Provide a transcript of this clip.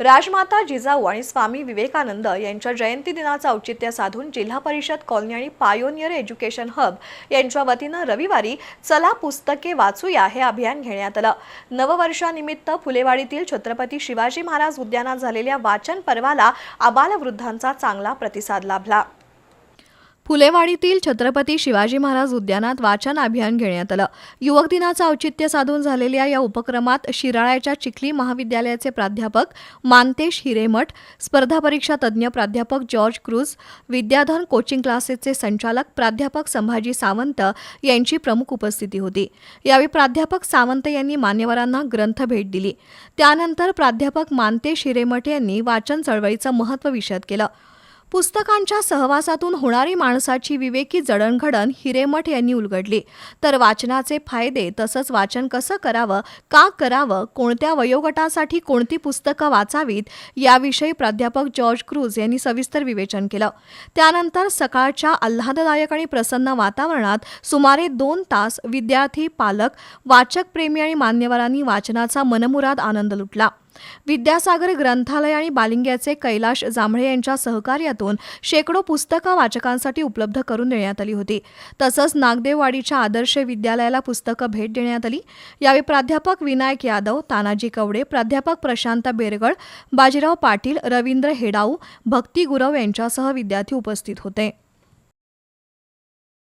राजमाता जिजाऊ आणि स्वामी विवेकानंद यांच्या जयंती दिनाचं औचित्य साधून जिल्हा परिषद कॉलनी आणि पायोनियर एज्युकेशन हब यांच्या वतीनं रविवारी चला पुस्तके वाचूया हे अभियान घेण्यात आलं. नववर्षानिमित्त फुलेवाडीतील छत्रपती शिवाजी महाराज उद्यानात झालेल्या वाचन पर्वाला आबालवृद्धांचा चांगला प्रतिसाद लाभला. फुलेवाडीतील छत्रपती शिवाजी महाराज उद्यानात वाचन अभियान घेण्यात आलं. युवक दिनाचं औचित्य साधून झालेल्या या उपक्रमात शिराळ्याच्या चिखली महाविद्यालयाचे प्राध्यापक मानतेश हिरेमठ स्पर्धा परीक्षा तज्ज्ञ प्राध्यापक जॉर्ज क्रूज विद्याधन कोचिंग क्लासेसचे संचालक प्राध्यापक संभाजी सावंत यांची प्रमुख उपस्थिती होती. यावेळी प्राध्यापक सावंत यांनी मान्यवरांना ग्रंथ भेट दिली. त्यानंतर प्राध्यापक मानतेश हिरेमठ यांनी वाचन चळवळीचं महत्त्व विषद केलं. पुस्तकांच्या सहवासातून होणारी माणसाची विवेकी जडणघडण हिरेमठ यांनी उलगडली. तर वाचनाचे फायदे तसंच वाचन कसं करावं का करावं कोणत्या वयोगटासाठी कोणती पुस्तकं वाचावीत याविषयी प्राध्यापक जॉर्ज क्रूज यांनी सविस्तर विवेचन केलं. त्यानंतर सकाळच्या आल्हाददायक आणि प्रसन्न वातावरणात सुमारे दोन तास विद्यार्थी पालक वाचक प्रेमी आणि मान्यवरांनी वाचनाचा मनमुराद आनंद लुटला. विद्यासागर ग्रंथालय आणि बालिंग्याचे कैलाश जांभळे यांच्या सहकार्यातून शेकडो पुस्तकं वाचकांसाठी उपलब्ध करून देण्यात आली होती. तसंच नागदेववाडीच्या आदर्श विद्यालयाला पुस्तकं भेट देण्यात आली. यावेळी प्राध्यापक विनायक यादव तानाजी कवडे प्राध्यापक प्रशांत बेरगड बाजीराव पाटील रवींद्र हेडाऊ भक्ती गुरव यांच्यासह विद्यार्थी उपस्थित होते.